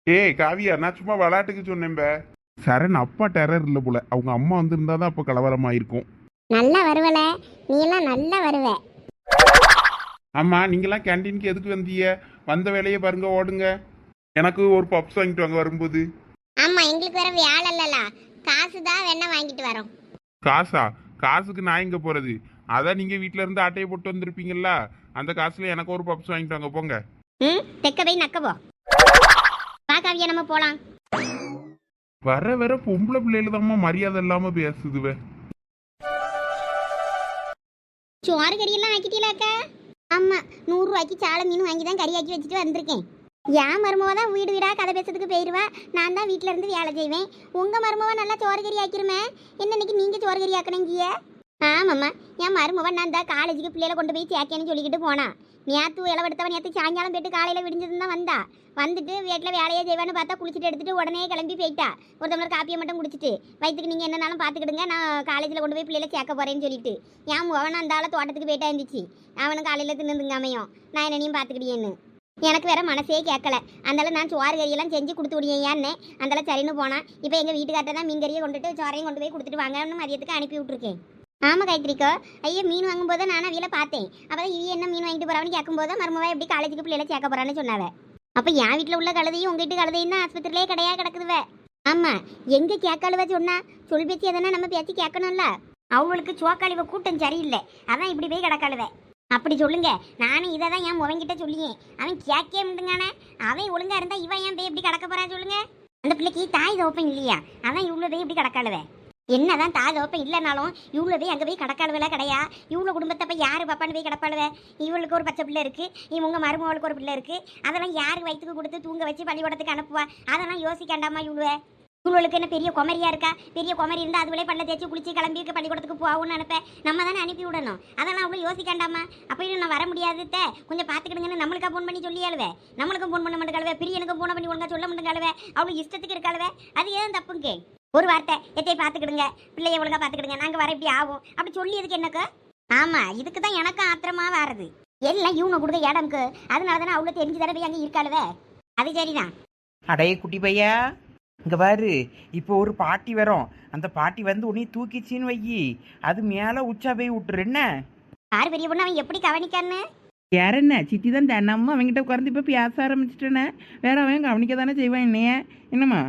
ஏய் காவியா நான் சும்மா விளாட்டுக்கு சொன்னேன்ப சரண் அப்பா டெரர் இல்லை போல. அவங்க அம்மா வந்திருந்தா தான் அப்போ கலவரமாயிருக்கும். நல்லா வருவல? நீ எல்லாம் நல்லா வருவ. ஆமா நீங்களாம் கேண்டீனுக்கு எதுக்கு வந்தீங்க? வந்த வேலையை பாருங்க ஓடுங்க. எனக்கு ஒரு பப்ஸ் வாங்கிட்டு வாங்க வரும்போது. ஆமா எங்களுக்கு வேற வேலை இல்லல. காசு தான் வேணா வாங்கிட்டு வரோம். காசா? காசுக்கு நான் எங்க போறது? அதான் நீங்க வீட்ல இருந்து ஆட்டையை போட்டு வந்திருப்பீங்கல்ல. அந்த காசுல எனக்கு ஒரு பப்ஸ் வாங்கிட்டு வாங்க போங்க. ம் தெக்க போய் நக்கவோ? காவியா நம்ம போலாம். வர வர பொம்பளை பிள்ளைகள் தான் மரியாதை இல்லாம பேசுதுவே. சோறு கறியெல்லாம் ஆக்கிட்டீங்களாக்கா ஆமா நூறு ரூபாய்க்கு சாலை மீன் வாங்கி தான் கறி ஆக்கி வச்சுட்டு வந்திருக்கேன். என் மருமவ தான் வீடு வீடா கதை பேசுறதுக்கு போயிடுவா நான் தான் வீட்ல இருந்து வேலை செய்வேன். உங்க மருமவ நல்லா சோறு கறி ஆக்கிருமே. என்ன இன்னைக்கு நீங்க சோறு கறி ஆக்கணுங்கிய? ஆமாம்மா. என் மருமவன் நான் தான் காலேஜுக்கு பிள்ளைகளை கொண்டு போய் சேர்க்கேன்னு சொல்லிக்கிட்டு போனான் நேற்று இளவெடுத்தவன் நேற்று சாயங்காலம் போயிட்டு காலையில் விடிஞ்சதுன்னு தான் வந்தா. வந்துட்டு வீட்டில் வேலையை செய்வான்னு பார்த்தா குளிச்சுட்டு எடுத்துட்டு உடனே கிளம்பி போயிட்டா. ஒரு தமிழர் காப்பியை மட்டும் குடிச்சிட்டு. வயிற்றுக்கு நீங்கள் என்னன்னாலும் பார்த்துக்கிடுங்க. நான் காலேஜில் கொண்டு போய் பிள்ளைகளை சேர்க்க போகிறேன்னு சொல்லிட்டு. என் முகவன் அந்த ஆளை தோட்டத்துக்கு போயிட்டா இருந்துச்சு. அவனும் காலையில் தின்னுதுங்க அமையும். நான் என்னனையும் பார்த்துக்கிட்டேன்னு எனக்கு வேற மனசே கேட்கல. அந்தால நான் சோறு கறியெல்லாம் செஞ்சு கொடுத்து விடியேன்னு அந்தால சரின்னு போனான் இப்போ எங்கள் வீட்டுக்கார்ட்ட தான் மீன் கறியை கொண்டுட்டு சோறையும் கொண்டு போய் கொடுத்துட்டு வாங்கன்னு மதியத்துக்கு அனுப்பி விட்ருக்கேன் ஆமாம் காயத்ரிக்கோ. ஐயோ மீன் வாங்கும்போது நானும் அவியில பார்த்தேன். அப்போ இவ என்ன மீன் வாங்கிட்டு போறான்னு கேட்கும்போது மருமவா எப்படி காலேஜுக்கு பிள்ளைகளை சேர்க்க போறான்னு சொன்னாவே. அப்போ என் வீட்டில் உள்ள கழுதையும் உங்க வீட்டு கழுதையும் தான் ஆஸ்பத்திரியிலே கிடையா கிடக்குதுவே. ஆமா எங்கே கேட்காளுவ சொன்னா சொல் பேச்சு எதனா நம்ம பேச்சு கேட்கணும்ல? அவங்களுக்கு சோக்காளிவ கூட்டம் சரியில்லை. அதான் இப்படி போய் கிடக்காளுவே. அப்படி சொல்லுங்க. நானும் இதை தான் என் முவங்கிட்ட சொல்லியேன். அவன் கேட்கே முடியுங்கானே அவன் ஒழுங்கா இருந்தா இவன் ஏன் போய் எப்படி கிடக்க போறான் சொல்லுங்க. அந்த பிள்ளைக்கு தாய் தோப்பம் இல்லையா? அதான் இவ்வளோ போய் இப்படி கிடக்காளுவ. என்னதான் தாய் தோப்பம் இல்லைனாலும் இவ்வளோ போய் அங்கே போய் கிடக்காளுவல கிடையா? இவ்வளோ குடும்பத்தை போய் யார் பாப்பான்னு போய் கிடப்பாளுவ? இவளுக்கு ஒரு பச்சை பிள்ளை இருக்குது இவங்க மருமகளுக்கு ஒரு பிள்ளை இருக்குது அதெல்லாம் யாருக்கு வயிற்றுக்கு கொடுத்து தூங்க வச்சு பள்ளிக்கூடத்துக்கு அனுப்புவா? அதெல்லாம் யோசிக்காண்டாமா இவ்வளோ இவளுக்கு என்ன பெரிய குமரியா இருக்கா? பெரிய குமரி இருந்தால் அதுவளே பல்ல தேய்ச்சி குளிச்சு கிளம்பி பள்ளிக்கூடத்துக்கு போகணும்னு நினைப்பேன் நம்ம தானே அனுப்பி விடணும். அதெல்லாம் அவ்வளோ யோசிக்காண்டாமா அப்போ நான் வர முடியாது தே கொஞ்சம் பார்த்துக்கிடுங்கன்னு நம்மளுக்கா ஃபோன் பண்ணி சொல்லி அழுவே நம்மளுக்கும் ஃபோன் பண்ண மாட்டேங்காளுவே? பிரியனுக்கும் ஃபோன் பண்ணி ஒழுங்கா சொல்ல மாட்டேங்காளுவே? அவ்வளோ இஷ்டத்துக்கு இருக்காளுவே? அது ஏன் தப்புங்க? ஒரு வார்த்தை எத்தை பார்த்துக்கிடுங்க பிள்ளைய ஒழுங்கா பார்த்துக்கிடுங்க நாங்கள் வர இப்படி ஆகும் அப்படி சொல்லி எதுக்கு என்னக்கு ஆமா இதுக்கு தான் எனக்கும் ஆத்திரமா வரது. எல்லாம் இவனை கொடுக்க இடம்க்கு. அதனால தானே அவ்வளோ தெரிஞ்சு தடவை அங்கே இருக்காளுவே? அது சரிதான். அடைய குட்டி பையா. இங்க பாரு இப்போ ஒரு பாட்டி வரும். அந்த பாட்டி வந்து உன்னை தூக்கிச்சின்னு வையி. அது மேல உச்சா போய் விட்டுரு என்ன? யாரு பெரிய பொண்ணு அவன் எப்படி கவனிக்கான்னு? வேற என்ன? சித்தி தான் தினமும் அவங்ககிட்ட உட்கார்ந்து இப்போ பேச ஆரம்பிச்சிட்டேனே. வேற அவன் கவனிக்க தானே செய்வான் என்னைய? என்னம்மா?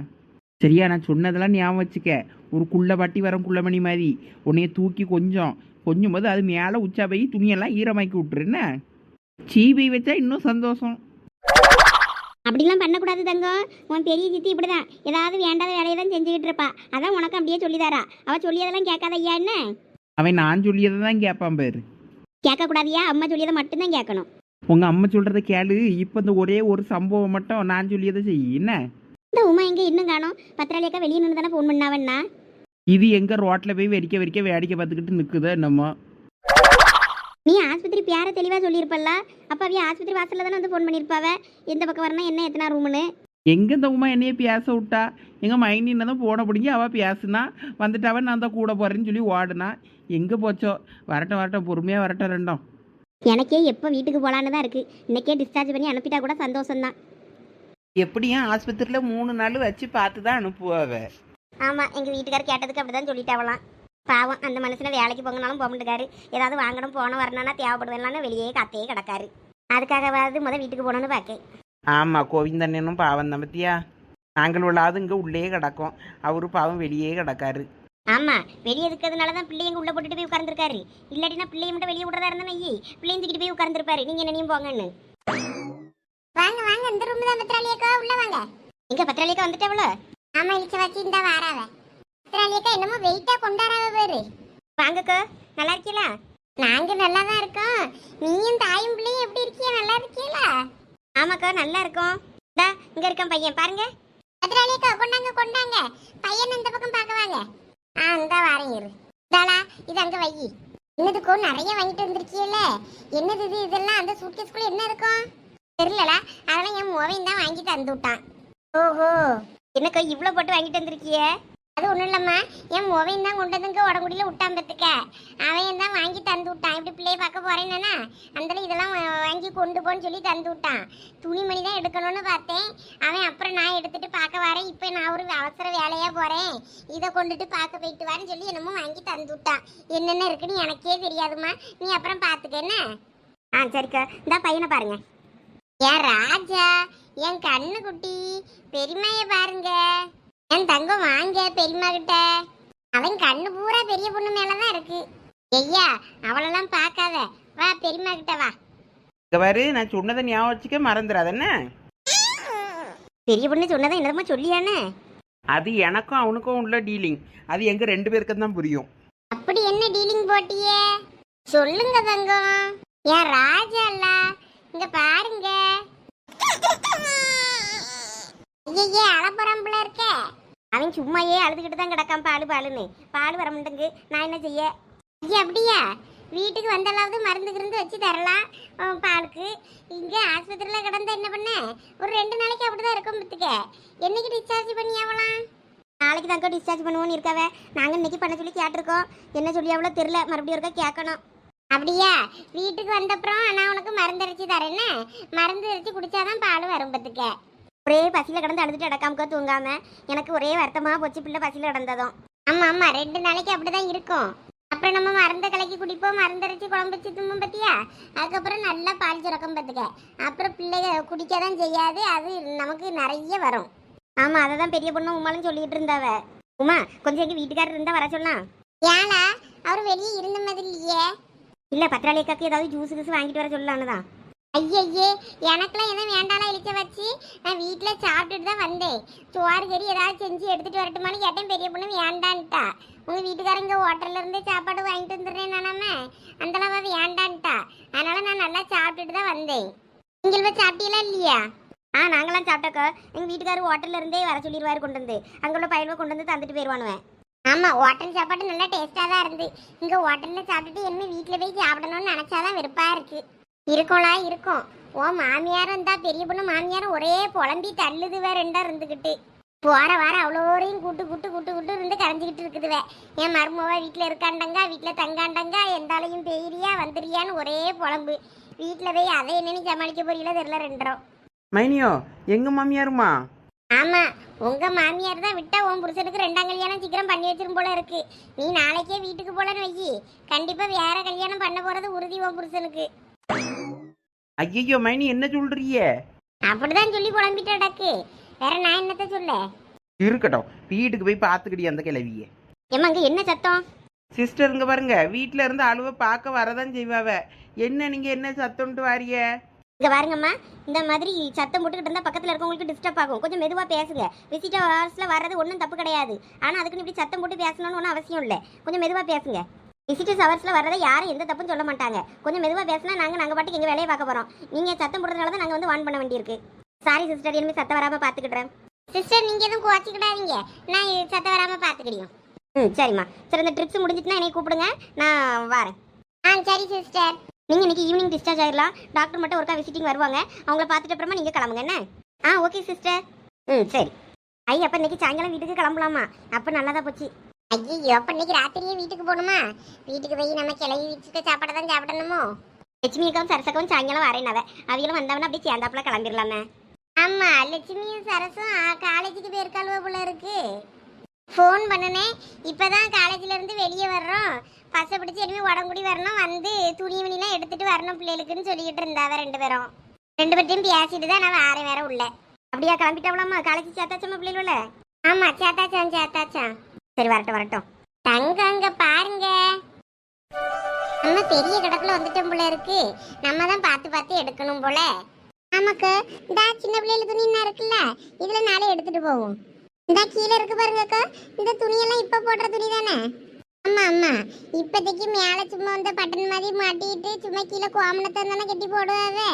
சரியா நான் சொன்னதெல்லாம் ஞாபகம் வச்சுக்க. ஒரு குள்ள பாட்டி வரும் குள்ளமணி மாதிரி. உன்னைய தூக்கி கொஞ்சம். கொஞ்சம் போது அது மேலே உச்சா போய் துணியெல்லாம் ஈரமாக்கி விட்டுரு என்ன? சீபி வச்சா இன்னும் சந்தோஷம். அப்படிலாம் பண்ணக்கூடாது தங்கம். உன் பெரிய சித்தி இப்படிதான். ஏதாவது வேண்டாத வேலையை தான் செஞ்சுக்கிட்டு இருப்பா. அதான் உனக்கு அப்படியே சொல்லிதாரா. அவ சொல்லியதெல்லாம் கேட்காத ஐயா என்ன? அவன் நான் சொல்லியதை தான் கேட்பான் பாரு. கேட்கக்கூடாதியா? அம்மா சொல்லியதை மட்டும்தான் கேட்கணும். உங்க அம்மா சொல்றத கேளு. இப்போ இந்த ஒரே ஒரு சம்பவம் மட்டும் நான் சொல்லியதை செய் என்ன? இந்த உமா எங்க இன்னும் காணோம்? பத்திராளியக்கா வெளியே நின்று தானே ஃபோன் பண்ணாவண்ணா? இது எங்க ரோட்ல போய் வெடிக்க வெடிக்க வேடிக்கை பார்த்துக்கிட்டு நிக்குதோ என்னமோ. நீ ஆஸ்பத்திரி பேர தெளிவா சொல்லியிருப்பல்ல? அப்ப அவிய ஆஸ்பத்திரி வாசல்ல தானே வந்து ஃபோன் பண்ணியிருப்பாவ? எந்த பக்கம் வரணும் என்ன எத்தனை ரூம்னு எங்க இந்த உமா என்னைய பேச விட்டா? எங்க மைனி தான் போன பிடிங்கி அவ பேசுனா வந்துட்டாவ நான் தான் கூட போறேன்னு சொல்லி ஓடுனா? எங்க போச்சோ? வரட்டும் வரட்டும் பொறுமையா வரட்டும் ரெண்டும். எனக்கே எப்போ வீட்டுக்கு போலான்னு தான் இருக்கு. இன்னைக்கே டிஸ்சார்ஜ் பண்ணி அனுப்பிட்டா கூட சந்தோஷம் தான் எப்படியும் ஆஸ்பத்திரியில மூணு நாள் வச்சு பார்த்து தான் அனுப்புவாவ. ஆமா எங்க வீட்டுக்காரர் கேட்டதுக்கு அப்படிதான் சொல்லிட்டாவலாம். பாவம் அந்த மனுஷனை வேலைக்கு போங்கனாலும் போக மாட்டேக்காரு ஏதாவது வாங்கணும் போன வரணும்னா தேவைப்படுவேன்லான்னு வெளியே காத்தையே கிடக்காரு. அதுக்காகவாவது முத வீட்டுக்கு போகணும்னு பார்க்கேன் ஆமா கோவிந்தண்ணனும் பாவம் தான் பத்தியா? நாங்கள் உள்ளாது இங்க உள்ளே கிடக்கும். அவரு பாவம் வெளியே கிடக்காரு. ஆமா வெளியே இருக்கிறதுனால தான் பிள்ளைங்க உள்ள போட்டுட்டு போய் உட்கார்ந்துருக்காரு. இல்லாட்டினா பிள்ளைய மட்டும் வெளியே விடுறதா இருந்தா ஐயே பிள்ளையும் தூக்கிட்டு போய் உட்கார்ந்துருப்பாரு. நீங்க என்னையும் போங்கன்னு. வாங்க வாங்க இந்த ரூம் தான் பத்திராளியக்கா. உள்ள வாங்க. எங்க பத்திராளிக்கா வந்துட்டவளோ ஆமா இழிச்ச வச்சு இந்த வாராவ. பத்திராளியக்கா என்னமோ வெயிட்டா கொண்டாடாவ பேரு. வாங்கக்கா நல்லா இருக்கீங்களா நாங்க நல்லா தான் இருக்கோம். நீயும் தாயும் பிள்ளையும் எப்படி இருக்கிய? நல்லா இருக்கீங்களா ஆமாக்கா நல்லா இருக்கும். இந்தா இங்க இருக்கான் பையன். பாருங்க. பத்திராளியக்கா கொண்டாங்க கொண்டாங்க. பையன் இந்த பக்கம் பார்க்க வாங்க. ஆ இந்த வாரேன் இரு. இதாளா இது அங்க வை. என்னதுக்கும் நிறைய வாங்கிட்டு வந்திருக்கீல்ல என்னது இது? இதெல்லாம் அந்த சூட்கேஸ்குள்ள என்ன இருக்கும்? தெரியலடா. அதெல்லாம் என் மோவையும் தான் வாங்கி தந்து விட்டான் ஓஹோ. என்னக்கா இவ்வளவு போட்டு வாங்கிட்டு வந்திருக்கியே? அது ஒண்ணும் இல்லம்மா. என் மோவையும் தான் கொண்டு வந்துங்க உடம்புடியில விட்டான் பத்துக்க அவன் தான் வாங்கி தந்து விட்டான் இப்படி பிள்ளைய பார்க்க போறேன்னா அந்த இதெல்லாம் வாங்கி கொண்டு போன்னு சொல்லி தந்து விட்டான் துணிமணி தான் எடுக்கணும்னு பார்த்தேன். அவன் அப்புறம் நான் எடுத்துட்டு பார்க்க வரேன். இப்போ நான் ஒரு அவசர வேலையா போறேன். இதை கொண்டுட்டு பார்க்க போயிட்டு வரேன்னு சொல்லி என்னமோ வாங்கி தந்து விட்டான் என்னென்ன இருக்குன்னு எனக்கே தெரியாதும்மா. நீ அப்புறம் பார்த்துக்க என்ன? ஆ சரிக்கா. இந்த பையனை பாருங்க. என் ராஜா என் கண்ணு குட்டி பெரியம்மைய பாருங்க. என் தங்கம் வாங்க பெரியம்மா கிட்ட அவன் கண்ணு பூரா பெரிய பொண்ணு மேலதான் இருக்கு. ஐயா அவளெல்லாம் பார்க்காத. வா பெரியம்மா கிட்ட வா. இங்க பாரு நான் சொன்னதை ஞாபகம் வச்சுக்க மறந்துடாத என்ன? பெரிய பொண்ணு சொன்னதை என்னதமா சொல்லியானே? அது எனக்கும் அவனுக்கும் உள்ள டீலிங் அது எங்க ரெண்டு பேருக்கும் தான் புரியும். அப்படி என்ன டீலிங் போட்டியே? சொல்லுங்க தங்கம். என் ராஜா இல்ல? இங்க பாருங்க. ஐயே அலப்பரம்புல இருக்க. அவன் சும்மாயே அழுதுகிட்டு தான் கிடக்கான் பால் பாலுன்னு. பால் வர மாட்டேங்கு நான் என்ன செய்ய? ஐயா அப்படியா? வீட்டுக்கு வந்தாலாவது மருந்து கிருந்து வச்சு தரலாம் பாலுக்கு. இங்கே ஆஸ்பத்திரியில் கிடந்தா என்ன பண்ண? ஒரு ரெண்டு நாளைக்கு அப்படி தான் இருக்கும் பத்துக்க என்னைக்கு டிஸ்சார்ஜ் பண்ணி ஆகலாம் நாளைக்கு தாங்க டிஸ்சார்ஜ் பண்ணுவோன்னு இருக்காவ. நாங்கள் இன்னைக்கு பண்ண சொல்லி கேட்டிருக்கோம். என்ன சொல்லி அவ்வளோ தெரில மறுபடியும் ஒருக்கா கேட்கணும். அப்படியா? வீட்டுக்கு வந்தப்புறம் நான் உனக்கு மருந்து அரைச்சி தரேன்னு மருந்து அரைச்சி குடிச்சாதான் பால் வரும் பத்துக்க ஒரே பசியில் கிடந்து அழுதுட்டு அடக்காமக்கா தூங்காம. எனக்கு ஒரே வருத்தமாக போச்சு பிள்ளை பசியில் கிடந்ததும். ஆமா ஆமா. ரெண்டு நாளைக்கு அப்படிதான் இருக்கும். அப்புறம் நம்ம மருந்த கலக்கி குடிப்போம். மருந்து அரைச்சி குழம்பு வச்சு தும்பும் பத்தியா அதுக்கப்புறம் நல்லா பால் சுரக்கும் பத்துக்க அப்புறம் பிள்ளைக குடிக்க தான் செய்யாது. அது நமக்கு நிறைய வரும். ஆமாம் அதை தான் பெரிய பொண்ணு உமாலும் சொல்லிட்டு இருந்தாவ. உமா கொஞ்சம் எங்கள் வீட்டுக்காரர் இருந்தால் வர சொல்லலாம் ஏலா அவர் வெளியே இருந்த மாதிரி இல்லையே. இல்லை பத்திராளிக்காக்கு ஏதாவது ஜூஸ் கீஸ் வாங்கிட்டு வர சொல்லலான்னு தான் ஐயையே எனக்குலாம் எதுவும் வேண்டாலாம் இழிக்க வச்சு நான் வீட்டில் சாப்பிட்டுட்டு தான் வந்தேன். சோறு கறி ஏதாவது செஞ்சு எடுத்துட்டு வரட்டுமான்னு கேட்டேன் பெரிய பொண்ணு வேண்டான்ட்டா. உங்க வீட்டுக்காரங்க ஹோட்டல்ல இருந்தே சாப்பாடு வாங்கிட்டு வந்துடுறேன் நானாம. அந்த அளவா வேண்டான்ட்டா. அதனால நான் நல்லா சாப்பிட்டுட்டு தான் வந்தேன். நீங்கள் போய் சாப்பிட்டீங்களா இல்லையா? ஆ நாங்களாம் சாப்பிட்டாக்கோ எங்கள் வீட்டுக்காரர் ஹோட்டல்ல இருந்தே வர சொல்லிடுவார் கொண்டு வந்து. அங்கே உள்ள பையனை கொண்டு வந்து தந்துட்டு போயிடுவானுவேன் ஆமா ஹோட்டல் சாப்பாடு நல்லா டேஸ்டா தான் இருந்து. இங்க ஹோட்டல்ல சாப்பிட்டுட்டு இனிமே வீட்டுல போய் சாப்பிடணும்னு நினைச்சாதான் வெறுப்பா இருக்கு. இருக்கோம்லாம் இருக்கும். ஓ மாமியாரும் இருந்தா பெரிய பொண்ணு மாமியாரும் ஒரே புலம்பி தள்ளுதுவே ரெண்டா இருந்துகிட்டு. போற வாரம் அவ்வளோரையும் கூட்டு கூட்டு கூட்டு கூட்டு இருந்து கரைஞ்சிக்கிட்டு இருக்குதுவே. என் மருமவ வீட்டில் இருக்காண்டங்க வீட்டில் தங்காண்டங்க எந்தாலையும் பெய்யிறியா வந்துடுறியான்னு ஒரே புலம்பு. வீட்டில் போய் அதை என்னன்னு சமாளிக்க போறீங்களோ தெரியல ரெண்டரும். மைனியோ எங்க மாமியாருமா? ஆமா உங்க மாமியார் தான் விட்டா உன் புருஷனுக்கு ரெண்டாம் கல்யாணம் சீக்கிரம் பண்ணி வச்சிரும் போல இருக்கு. நீ நாளைக்கே வீட்டுக்கு போலன்னு வையி. கண்டிப்பா வேற கல்யாணம் பண்ண போறது உறுதி உன் புருஷனுக்கு. ஐயோ மைனி என்ன சொல்றிய அப்படிதான் சொல்லி புலம்பிட்டு டக்கு. வேற நான் என்னத்த சொல்ல? இருக்கட்டும் வீட்டுக்கு போய் பார்த்துக்கிடி அந்த கிளவிய ஏம்மா அங்கே என்ன சத்தம்? சிஸ்டருங்க பாருங்க வீட்டில் இருந்து அழுவ பார்க்க வரதான் செய்வாவ. என்ன நீங்க என்ன சத்தம்ட்டு வாரிய? இங்கே பாருங்கம்மா இந்த மாதிரி சத்தம் போட்டுக்கிட்டு இருந்தால் பக்கத்தில் இருக்கவங்களுக்கு டிஸ்டர்ப் ஆகும். கொஞ்சம் மெதுவாக பேசுங்க. விசிட்டர் ஹவர்ஸில் வர்றது ஒன்றும் தப்பு கிடையாது. ஆனால் அதுக்குன்னு இப்படி சத்தம் போட்டு பேசணும்னு ஒன்றும் அவசியம் இல்லை. கொஞ்சம் மெதுவாக பேசுங்க. விசிட்டர்ஸ் ஹவர்ஸில் வர்றதை யாரும் எந்த தப்பும் சொல்ல மாட்டாங்க. கொஞ்சம் மெதுவாக பேசினா நாங்கள் நாங்கள் பாட்டுக்கு எங்கள் வேலையை பார்க்க போகிறோம் நீங்கள் சத்தம் போடுறதுனால தான் நாங்கள் வந்து வான் பண்ண வேண்டியிருக்கு. சாரி சிஸ்டர் இனிமேல் சத்தம் வராமல் பார்த்துக்கிடுறேன். சிஸ்டர் நீங்க எதுவும் குவாச்சிக்கிடாதீங்க நான் சத்த வராம பாத்துக்கிடியும் ம் சரிம்மா. சரி இந்த ட்ரிப்ஸ் முடிஞ்சிட்டுனா என்னை கூப்பிடுங்க. நான் வரேன். ஆ சரி சிஸ்டர் நீங்கள் இன்னைக்கு ஈவினிங் டிஸ்சார்ஜ் ஆகிடலாம் டாக்டர் மட்டும் ஒருக்கா விசிட்டிங் வருவாங்க. அவங்கள பார்த்துட்டு அப்புறமா நீங்கள் கிளம்புங்க என்ன? ஆ ஓகே சிஸ்டர் ம் சரி. ஐயா அப்போ இன்னைக்கு சாயங்காலம் வீட்டுக்கு கிளம்பலாமா? அப்போ நல்லதா போச்சு. ஐயோ அப்போ இன்னைக்கு ராத்திரியே வீட்டுக்கு போகணுமா? வீட்டுக்கு போய் நம்ம கிளவி வச்சுட்டு சாப்பாடு தான் சாப்பிடணுமோ? லட்சுமி அக்காவும் சரசக்காவும் சாயங்காலம் வரேன் அவங்களும் வந்தவன அப்படியே சேர்ந்தாப்புல கிளம்பிடலாமே ஆமாம் லட்சுமியும் சரசும் காலேஜுக்கு போயிருக்காளுவோ போல இருக்கு. ஃபோன் பண்ணினேன் இப்போ தான் காலேஜிலேருந்து வெளியே வர்றோம். பசை பிடிச்சி எதுவுமே உடம்புடி வரணும். வந்து துணிமணிலாம் எடுத்துட்டு வரணும் பிள்ளைகளுக்குன்னு சொல்லிக்கிட்டு இருந்தாவ ரெண்டு பேரும். ரெண்டு பேர்ட்டையும் பேசிட்டு தான் நான் வேற வேற உள்ள. அப்படியா கிளம்பிட்டவளாம்மா? காலேஜ் சேர்த்தாச்சம்மா பிள்ளைகள ஆமாம் சேத்தாச்சான் சேத்தாச்சான் சரி வரட்டும் வரட்டும். தங்க அங்க பாருங்க. நம்ம பெரிய கடக்குல வந்துட்டோம் போல இருக்கு. நம்ம தான் பார்த்து பார்த்து எடுக்கணும் போல. நமக்கு இந்த சின்ன பிள்ளைல துணி என்ன இருக்குல்ல? இதுல நாளே எடுத்துட்டு போவோம். இந்த கீழே இருக்கு பாருங்கக்கா இந்த துணியெல்லாம் இப்ப போடுற துணி தானே? ஆமா ஆமா. இப்போதைக்கு மேல சும்மா வந்து பட்டன் மாதிரி மாட்டிட்டு சும்மா கீழே கோமணத்தை தானே கட்டி போடுவாவே.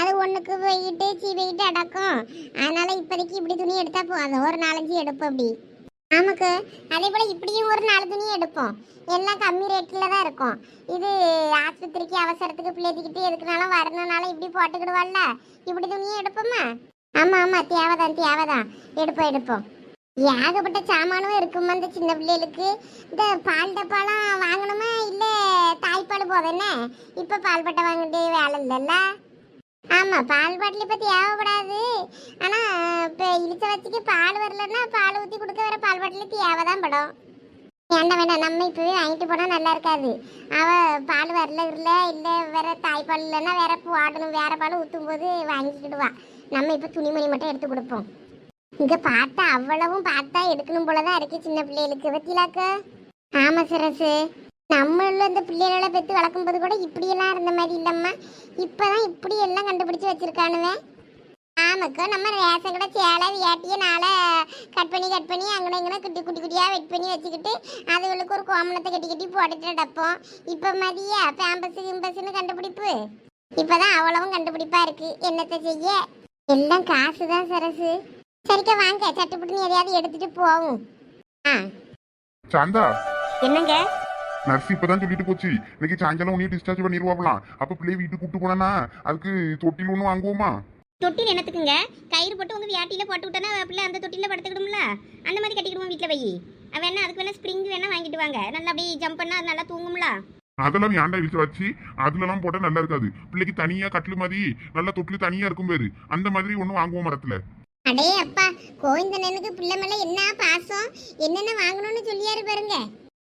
அது ஒண்ணுக்கு போயிட்டு சீ அடக்கும். அதனால இப்போதைக்கு இப்படி துணி எடுத்தா போதும். ஒரு நாலஞ்சு எடுப்போம் அப்படி. ஆமாக்கு. அதே போல இப்படியும் ஒரு நாலு துணி எடுப்போம். எல்லாம் கம்மி ரேட்டில் தான் இருக்கும். இது ஆஸ்பத்திரிக்கு அவசரத்துக்கு பிள்ளைக்கிட்டு எதுக்குனாலும் வரணும்னால இப்படி போட்டுக்கிடுவாள்ல. இப்படி துணியும் எடுப்போமா? ஆமா ஆமா. தேவைதான் தேவைதான். எடுப்போம் எடுப்போம். ஏகப்பட்ட சாமானும் இருக்குமா இந்த சின்ன பிள்ளைகளுக்கு? இந்த பால் டப்பாலாம் வாங்கணுமா? இல்லை தாய்ப்பால் போதும்னே? இப்போ பால் பட்டை வாங்கிட்டு வேலை இல்லைல்ல? ஆமாம் பால் பாட்டில் இப்ப தேவைப்படாது. ஆனால் இப்போ இழுத்த வச்சுக்கு பால் வரலன்னா பால் ஊற்றி கொடுக்க வேற பால் பாட்டில் தேவைதான் படும். வேண்டாம் வேண்டாம். நம்ம இப்போவே வாங்கிட்டு போனால் நல்லா இருக்காது. அவள் பால் வரல இல்லை இல்லை வேற தாய்ப்பால் இல்லைன்னா வேற ஆடணும் வேற பால் ஊற்றும் போது வாங்கிக்கிடுவா. நம்ம இப்போ துணிமணி மட்டும் எடுத்து கொடுப்போம். இங்க பார்த்தா அவ்வளவும் பார்த்தா எடுக்கணும் போலதான் இருக்கு சின்ன பிள்ளைகளுக்கு. பத்திலாக்க? ஆமா சரசு. நம்மள இந்த பிள்ளைகளை பெற்று வளர்க்கும் போது கூட இப்படியெல்லாம் இருந்த மாதிரி இல்லம்மா. இப்பதான் இப்படி எல்லாம் கண்டுபிடிச்சு வச்சிருக்கானுவே. ஆமாக்கா நம்ம ரேஷன் கடை சேலை வேட்டியை நாளை கட் பண்ணி கட் பண்ணி அங்கே இங்கே குட்டி குட்டி குட்டியாக வெட் பண்ணி வச்சுக்கிட்டு அதுகளுக்கு ஒரு கோமணத்தை கட்டி கட்டி போட்டுட்டு டப்போம் இப்போ மதியா பேம்பஸ் கிம்பஸ்ன்னு கண்டுபிடிப்பு? இப்போதான் அவ்வளவும் கண்டுபிடிப்பா இருக்கு. என்னத்தை செய்ய? எல்லாம் காசு தான் சரசு. சரிக்கா வாங்க. சட்டுப்புட்டுன்னு எதையாவது எடுத்துட்டு போவோம். ஆ. சாந்தா. என்னங்க? நர்ஸ் இப்பதான் சொல்லிட்டு போச்சு. இன்னைக்கு சாயங்காலம் உன்னையும் டிஸ்சார்ஜ் பண்ணிடுவாங்களாம் அப்ப பிள்ளைய வீட்டுக்கு கூட்டு போனா அதுக்கு தொட்டில் ஒன்று வாங்குவோமா? தொட்டில் என்னத்துக்குங்க? கயிறு போட்டு உங்க வியாட்டியில போட்டு விட்டனா பிள்ளை அந்த தொட்டில படுத்துக்கிடும்ல? அந்த மாதிரி கட்டிக்கிடுவோம் வீட்டில் வை வேணா அதுக்கு வேணா ஸ்ப்ரிங் வேணா வாங்கிட்டு வாங்க. நல்லா அப்படியே ஜம்ப் பண்ணா அது நல்லா தூங்கும்ல? அதெல்லாம் ஏன்டா இழுத்து வச்சு அதுலலாம் போட்டா நல்லா இருக்காது. பிள்ளைக்கு தனியா கட்டில் மாதிரி நல்லா தொட்டில் தனியா இருக்கும் பேரு. அந்த மாதிரி ஒண்ணு வாங்குவோம் மரத்துல. அடே அப்பா கோவிந்தனனுக்கு பிள்ளை மேல என்ன பாசம்? என்னென்ன வாங்கணும்னு சொல்லியாரு பாருங்க.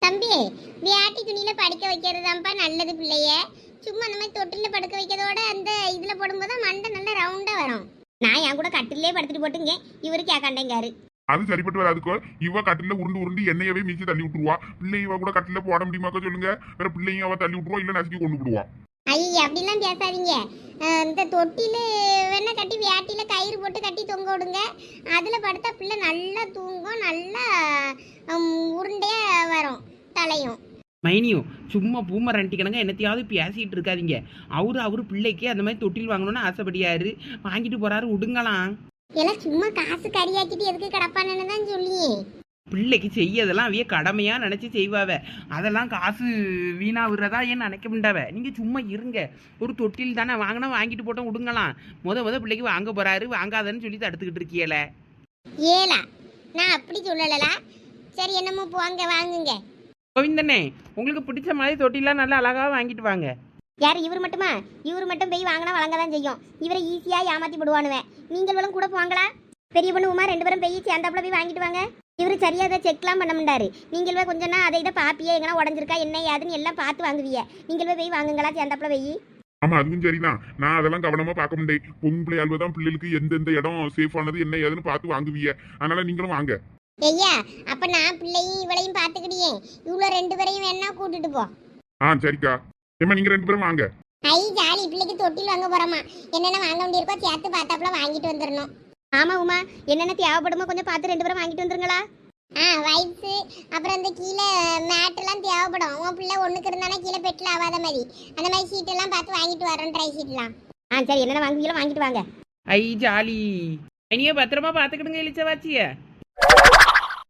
தம்பி வியாட்டி துணியில படுக்க வைக்கிறதாப்பா நல்லது பிள்ளைய. சும்மா அந்த மாதிரி தொட்டில படுக்க வைக்கிறதோட அந்த இதுல போடும்போது மண்டை நல்லா ரவுண்டா வரும். நான் என் கூட கட்டிலே படுத்துட்டு போட்டுங்க. இவரு கேட்காண்டேங்காரு. அது சரிப்பட்டு வராதுக்கோ இவ கட்டில உருண்டு உருண்டு எண்ணெயவே மீச்சு தள்ளி விட்டுருவா. பிள்ளை இவ கூட கட்டில போட முடியுமாக்கா சொல்லுங்க? வேற பிள்ளைங்க அவ தள்ளி விட்டுருவா இல்ல நசுக்கி கொண்டு விடுவா ஐயா அப்படிலாம் பேசாதீங்க. இந்த தொட்டில வேணா கட்டி வியாட்டில கயிறு போட்டு கட்டி தொங்க விடுங்க. அதுல படுத்தா பிள்ளை நல்லா தூங்கும் நல்லா ஹம், உருண்டையா வரும் தலையும். மைனியும் சும்மா பூமரண்டி கணங்க என்னத்தையாவது பேசிட்டு இருக்காதீங்க. அவரு அவரு பிள்ளைக்கு அந்த மாதிரி தொட்டில் வாங்கணும்னு ஆசைப்படியாரு. வாங்கிட்டு போறாரு விடுங்களாம் எல்லாம் சும்மா காசு கறியாக்கிட்டு எதுக்கு கிடப்பானு தான் சொல்லியே. பிள்ளைக்கு செய்யதெல்லாம் அவைய கடமையா நினைச்சு செய்வாவ. அதெல்லாம் காசு வீணா விடுறதா ஏன் நினைக்க முடியாவ நீங்க சும்மா இருங்க. ஒரு தொட்டில் தானே வாங்கினா வாங்கிட்டு போட்டோம் விடுங்களாம் முத முத பிள்ளைக்கு வாங்க போறாரு வாங்காதன்னு சொல்லி தடுத்துக்கிட்டு இருக்கீல ஏலா நான் அப்படி சொல்லலலா சரி என்னமோ போங்க வாங்குங்க. கோவிந்தண்ணே உங்களுக்கு பிடிச்ச மாதிரி தொட்டிலாம் நல்லா அழகா வாங்கிட்டு வாங்க. யார் இவர் மட்டுமா? இவர் மட்டும் போய் வாங்கினா வழங்க தான் செய்யும். இவரை ஈஸியா ஏமாத்தி விடுவானுவேன் நீங்களும் கூட போங்களா பெரிய பொண்ணு உமா ரெண்டு பேரும் போய் சேர்ந்தாப்புல போய் வாங்கிட்டு வாங்க. இவர் சரியா அதை செக்லாம் பண்ண மாட்டாரு நீங்களே கொஞ்சம் நான் அதை இதை பாப்பியே எங்கன்னா உடஞ்சிருக்கா என்ன ஏதுன்னு எல்லாம் பார்த்து வாங்குவிய நீங்களே போய் வாங்குங்களா சேர்ந்தாப்புல போய் ஆமா அதுவும் சரிதான். நான் அதெல்லாம் கவனமா பார்க்க முடியும் பொம்பளை ஆள்வ தான் பிள்ளைகளுக்கு எந்தெந்த இடம் சேஃப் ஆனது என்ன ஏதுன்னு பார்த்து வாங்குவீங்க. அதனால நீங்களும் வாங்க. ஐயா அப்ப நான் பிள்ளையும் இவளையும் பார்த்துக்கிடியே. இவ்வளோ ரெண்டு பேரையும் வேணா கூட்டிட்டு போ. ஆ சரிக்கா. ஏமா நீங்க ரெண்டு பேரும் வாங்க. ஐ ஜாலி. பிள்ளைக்கு தொட்டில் வாங்க போறோமா. என்னென்ன வாங்க வேண்டியிருக்கோ சேர்த்து பார்த்தாப்புல வாங்கிட்டு வந்துடணும் ஆமா உமா. என்னென்ன தேவைப்படுமோ கொஞ்சம் பார்த்து ரெண்டு பேரும் வாங்கிட்டு வந்துருங்களா? ஆ வைப்ஸு அப்புறம் இந்த கீழே மேட்டெல்லாம் தேவைப்படும். உன் பிள்ளை ஒன்றுக்கு இருந்தானா கீழே பெட்டில் ஆகாத மாதிரி. அந்த மாதிரி ஷீட்டெல்லாம் பார்த்து வாங்கிட்டு வரோம் ட்ரை ஷீட்லாம் ஆ சரி என்னென்ன வாங்குவீங்களோ வாங்கிட்டு வாங்க. ஐ ஜாலி. இனியே பத்திரமா பார்த்துக்கிடுங்க இழிச்சவாச்சிய